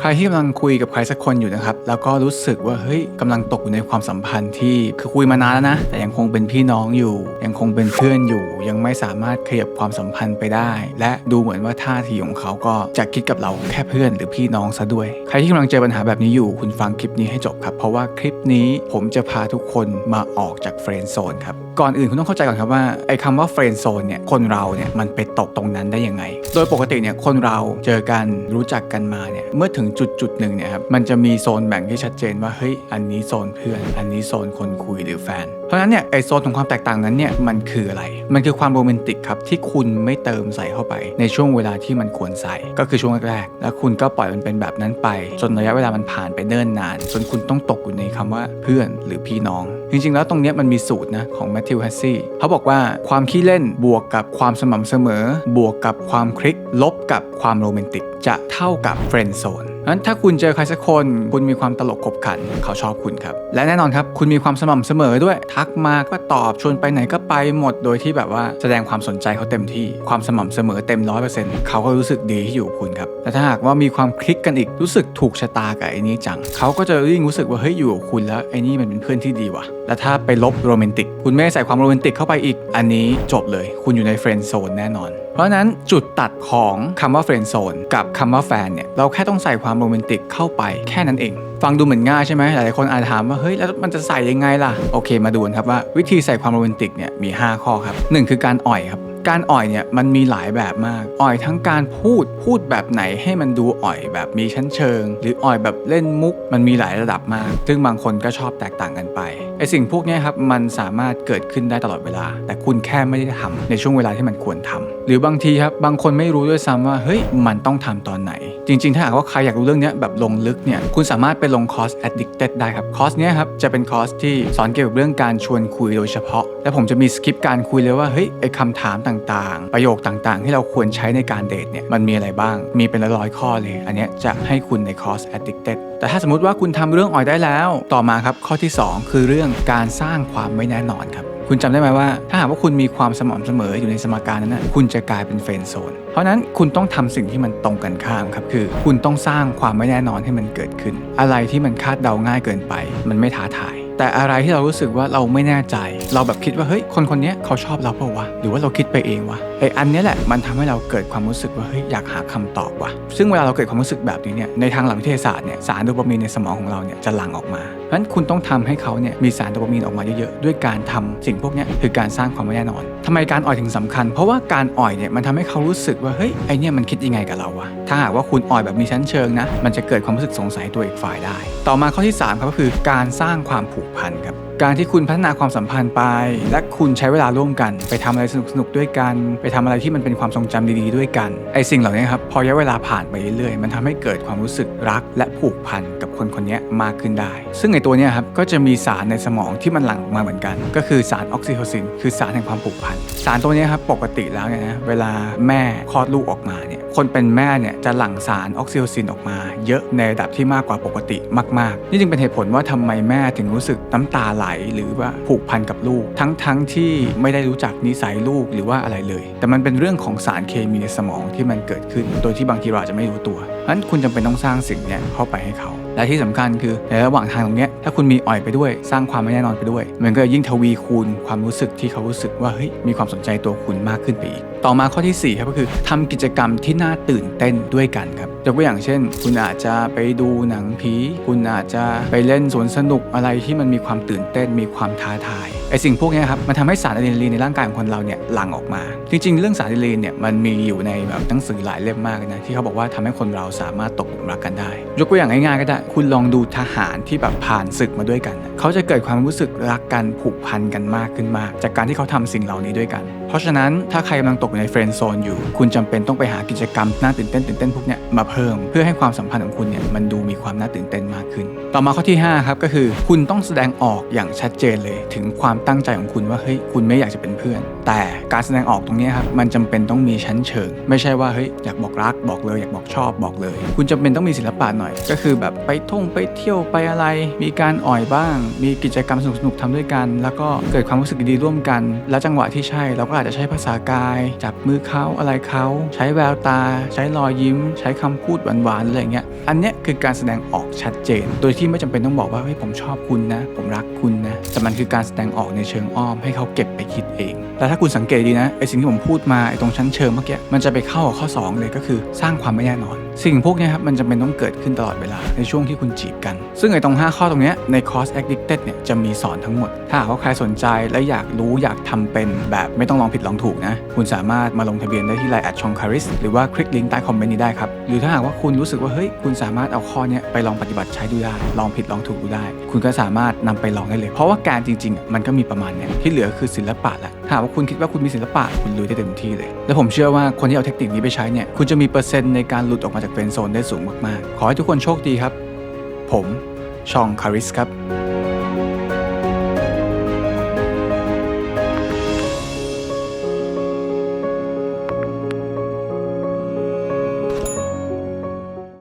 ใครที่กำลังคุยกับใครสักคนอยู่นะครับ แล้วก็รู้สึกว่าเฮ้ยกำลังตกอยู่ในความสัมพันธ์ที่คือคุยมานานแล้วนะ แต่ยังคงเป็นพี่น้องอยู่ ยังคงเป็นเพื่อนอยู่ ยังไม่สามารถขยับความสัมพันธ์ไปได้ และดูเหมือนว่าท่าทีของเขาก็จะคิดกับเราแค่เพื่อนหรือพี่น้องซะด้วย ใครที่กำลังเจอปัญหาแบบนี้อยู่ คุณฟังคลิปนี้ให้จบครับ เพราะว่าคลิปนี้ผมจะพาทุกคนมาออกจากเฟรนด์โซนครับ ก่อนอื่นคุณต้องเข้าใจก่อนครับว่าไอ้คำว่าเฟรนด์โซนเนี่ยคนเราเนี่ยมันไปตกตรงนั้นได้ยังไง โดยปกติเนี่ยคนเราเจอกันรู้จักกันมาเนี่ยเมื่อถึงจุดจุดหนึ่งเนี่ยครับมันจะมีโซนแบ่งที่ชัดเจนว่าเฮ้ยอันนี้โซนเพื่อน อันนี้โซนคนคุยหรือแฟน เพราะฉะนั้นเนี่ยไอโซนของความแตกต่างนั้นเนี่ยมันคืออะไร มันคือความโรแมนติกครับที่คุณไม่เติมใส่เข้าไป ในช่วงเวลาที่มันควรใส่ ก็คือช่วงแรกๆ แล้วคุณก็ปล่อยมันเป็นแบบนั้นไป จนระยะเวลามันผ่านไปเนิ่นนาน จนคุณต้องตกอยู่ในคำว่าเพื่อนหรือพี่น้อง จริงๆ แล้วตรงนี้มันมีสูตรนะของแมทธิวแฮสซี่เขาบอกว่าความขี้เล่นบวกกับความสม่ำเสมอ บวกกับความคลิก ลบกับความโรแมนติกจะเท่ากับเฟรนด์โซน นั้นถ้าคุณเจอใครสักคน คุณมีความตลกขบขัน เขาชอบคุณครับ และแน่นอนครับ คุณมีความสม่ำเสมอด้วย ทักมาก็ตอบ ชวนไปไหนก็ไปหมด โดยที่แบบว่าแสดงความสนใจเขาเต็มที่ ความสม่ำเสมอเต็มร้อยเปอร์เซ็นต์เขาก็รู้สึกดีที่อยู่คุณครับ แต่ถ้าหากว่ามีความคลิกกันอีก รู้สึกถูกชะตากับไอ้นี้จัง เขาก็จะยิ่งรู้สึกว่าเฮ้ยอยู่กับคุณแล้วไอ้นี่มันเป็นเพื่อนที่ดีว่ะ และถ้าไปลบโรแมนติก คุณไม่ใส่ความโรแมนติกเข้าไปอีก อันนี้จบเลย คุณอยู่ในเฟรนด์โซนแน่นอนเพราะนั้นจุดตัดของคำว่าเฟรนด์โซนกับคำว่าแฟนเนี่ยเราแค่ต้องใส่ความโรแมนติกเข้าไปแค่นั้นเอง ฟังดูเหมือนง่ายใช่ไหมหลายๆคนอาจถามว่าเฮ้ยแล้วมันจะใส่ยังไงล่ะโอเคมาดูนครับว่าวิธีใส่ความโรแมนติกเนี่ยมี 5 ข้อครับหนึ่งคือการอ่อยครับ การอ่อยเนี่ยมันมีหลายแบบมาก อ่อยทั้งการพูดพูดแบบไหนให้มันดูอ่อยแบบมีชั้นเชิง หรืออ่อยแบบเล่นมุกมันมีหลายระดับมาก ซึ่งบางคนก็ชอบแตกต่างกันไปไอสิ่งพวกนี้ครับมันสามารถเกิดขึ้นได้ตลอดเวลา แต่คุณแค่ไม่ได้ทำในช่วงเวลาที่มันควรทำหรือบางทีครับบางคนไม่รู้ด้วยซ้ำว่าเฮ้ยมันต้องทำตอนไหน จริง ๆ ถ้าหากว่าใครอยากรู้เรื่องนี้แบบลงลึกเนี่ยคุณสามารถไปลงคอร์ส addicted ได้ครับคอร์สเนี้ยครับจะเป็นคอร์สที่สอนเกี่ยวกับเรื่องการชวนคุยโดยเฉพาะ และผมจะมีสคริปต์การคุยเลยว่าเฮ้ยไอคำถามต่างๆ ประโยคต่างๆ ที่เราควรใช้ในการเดทเนี่ยมันมีอะไรบ้าง มีเป็นร้อยข้อเลย อันนี้จะให้คุณในคอร์ส addicted แต่ถ้าสมมติว่าคุณทำเรื่องอ่อยได้แล้ว ต่อมาครับข้อที่ 2 คือเรื่องการสร้างความไม่แน่นอนครับคุณจำได้ไหมว่า ถ้าหากว่าคุณมีความสม่ำเสมออยู่ในสมการนั้นนะคุณจะกลายเป็นเฟรนโซน เพราะฉะนั้นคุณต้องทำสิ่งที่มันตรงกันข้ามครับ คือ คุณต้องสร้างความไม่แน่นอนให้มันเกิดขึ้น อะไรที่มันคาดเดาง่ายเกินไป มันไม่ท้าทาย แต่อะไรที่เรารู้สึกว่าเราไม่แน่ใจ เราแบบคิดว่าเฮ้ยคนคนนี้เขาชอบเราเปล่าวะหรือว่าเราคิดไปเองวะไออันนี้แหละมันทำให้เราเกิดความรู้สึกว่าเฮ้ยอยากหาคำตอบวะซึ่งเวลาเราเกิดความรู้สึกแบบนี้เนี่ยในทางหลักวิทยาศาสตร์เนี่ยสารโดปามีนในสมองของเราเนี่ยจะหลั่งออกมา เพราะฉะนั้นคุณต้องทำให้เขาเนี่ยมีสารโดปามีนออกมาเยอะๆ ด้วยการทำสิ่งพวกนี้คือการสร้างความไม่แน่นอนทำไมการอ่อยถึงสำคัญ เพราะว่าการอ่อยเนี่ยมันทำให้เขารู้สึกว่าเฮ้ยไอเนี่ยมันคิดยังไงกับเราวะถ้าหากว่าคุณอ่อยแบบมีชั้นเชิงนะมันจะเกิดความรู้สึกสงสัยตัวอีกฝ่ายได้ ต่อมาข้อที่สามครับก็คือการสร้างความผูกพันครับ การที่คุณพัฒนาความสัมพันธ์ไป และคุณใช้เวลาร่วมกัน ไปทำอะไรสนุกๆด้วยกัน ไปทำอะไรที่มันเป็นความทรงจำดีๆด้วยกันไอสิ่งเหล่านี้ครับพอระยะเวลาผ่านไปเรื่อยๆมันทำให้เกิดความรู้สึกรัก และผูกพันกับคนคนนี้มากขึ้นได้ ซึ่งไอตัวเนี้ยครับก็จะมีสารในสมองที่มันหลั่งออกมาเหมือนกัน ก็คือสารออกซิโทซิน คือสารแห่งความผูกพันสารตัวเนี้ยครับปกติแล้วเนี่ยนะเวลาแม่คลอดลูกออกมาเนี่ยคนเป็นแม่เนี่ยจะหลั่งสารออกซิโทซินออกมา เยอะในระดับที่มากกว่าปกติมากๆนี่จึงเป็นเหตุผลว่าทำไมแม่ถึงรู้สึกน้ำตาไหลหรือว่าผูกพันกับลูก ทั้งๆที่ไม่ได้รู้จักนิสัยลูกหรือว่าอะไรเลย แต่มันเป็นเรื่องของสารเคมีในสมองที่มันเกิดขึ้น โดยที่บางทีเราอาจจะไม่รู้ตัวเพราะฉะนั้นคุณจำเป็นต้องสร้างสิ่งเนี้ยเข้าไปให้เขา และที่สำคัญคือในระหว่างทางตรงเนี้ยถ้าคุณมีอ่อยไปด้วย สร้างความไม่แน่นอนไปด้วย มันก็ยิ่งทวีคูณความรู้สึกที่เขารู้สึกว่าเฮ้ยมีความสนใจตัวคุณมากขึ้นไปอีก ต่อมาข้อที่ 4 ครับก็คือทำกิจกรรมที่น่าตื่นเต้นด้วยกันครับยกตัวอย่างเช่น คุณอาจจะไปดูหนังผี คุณอาจจะไปเล่นสวนสนุกอะไรที่มันมีความตื่นเต้นมีความท้าทาย ไอสิ่งพวกนี้ครับมันทำให้สารอะดรีนาลีนในร่างกายของคนเราเนี่ยหลั่งออกมา จริง ๆ เรื่องสารอะดรีนาลีนเนี่ยมันมีอยู่ในแบบหนังสือหลายเล่มมากนะที่เขาบอกว่าทำให้คนเราสามารถตกหลุมรักกันได้ ยกตัวอย่างง่ายๆก็ได้คุณลองดูทหารที่แบบผ่านศึกมาด้วยกัน เขาจะเกิดความรู้สึกรักกันผูกพันกันมากขึ้นมาก จากการที่เขาทำสิ่งเหล่านี้ด้วยกัน เพราะฉะนั้นถ้าใครกำลังตกอยู่ในเฟรนด์โซนอยู่ คุณจำเป็นต้องไปหากิจกรรมน่าตื่นเต้นตื่นเต้นพวกเนี้ยมาเพิ่ม เพื่อให้ความสัมพันธ์ของคุณเนี่ยมันดูมีความน่าตื่นเต้นมากขึ้น ต่อมาข้อที่5ครับก็คือ คุณต้องแสดงออกอย่างชัดเจนเลยถึงความตั้งใจของคุณว่าเฮ้ยคุณไม่อยากจะเป็นเพื่อน แต่การแสดงออกตรงนี้ครับมันจำเป็นต้องมีชั้นเชิง ไม่ใช่ว่าเฮ้ยอยากบอกรักบอกเลยอยากบอกชอบบอกเลย คุณจำเป็นต้องมีศิลปะหน่อย ก็คือแบบไปท่องไปเที่ยวไปอะไร มีการอ่อยบ้าง มีกิจกรรมสนุกๆทำด้วยกัน แล้วก็เกิดความรู้สึกดีร่วมกัน แล้วจังหวะที่ใช่เราก็อาจจะใช้ภาษากาย จับมือเขาอะไรเขาใช้แววตา ใช้รอยยิ้ม ใช้คำพูดหวานๆอะไรอย่างเงี้ยอันเนี้ยคือการแสดงออกชัดเจน โดยที่ไม่จำเป็นต้องบอกว่าเฮ้ยผมชอบคุณนะ ผมรักคุณนะแต่มันคือการแสดงออกในเชิงอ้อมให้เขาเก็บไปคิดเองแต่ถ้าคุณสังเกตดีนะไอสิ่งที่ผมพูดมาไอตรงชั้นเชิงเมื่อกี้มันจะไปเข้ากับข้อ 2 เลยก็คือสร้างความไม่แน่นอนสิ่งพวกนี้ครับมันจำเป็นต้องเกิดขึ้นตลอดเวลาในช่วงที่คุณจีบกัน ซึ่งไอ้ตรง 5 ข้อตรงนี้ในคอร์ส Addicted เนี่ยจะมีสอนทั้งหมด ถ้าหากว่าใครสนใจและอยากรู้อยากทำเป็นแบบไม่ต้องลองผิดลองถูกนะ คุณสามารถมาลงทะเบียนได้ที่ไลน์แอดชองคาริสหรือว่าคลิกลิงก์ใต้คอมเมนต์นี้ได้ครับ หรือถ้าหากว่าคุณรู้สึกว่าเฮ้ยคุณสามารถเอาข้อนี้ไปลองปฏิบัติใช้ดูได้ ลองผิดลองถูกดูได้ คุณก็สามารถนำไปลองได้เลย เพราะว่าการจริง ๆ มันก็มีประมาณเนี้ยที่เหลือคือศิลปะแหละ หากว่าคุณคิดว่าคุณมีศิลปะคุณลุยได้เต็มที่เลย และผมเชื่อว่าคนที่เอาเทคนิคนี้ไปใช้เนี่ยคุณจะมีเปอร์เซ็นต์ในการหลุดออกมาจากเฟรนด์โซนได้สูงมากๆ ขอให้ทุกคนโชคดีครับ ผมชองคาริสครับ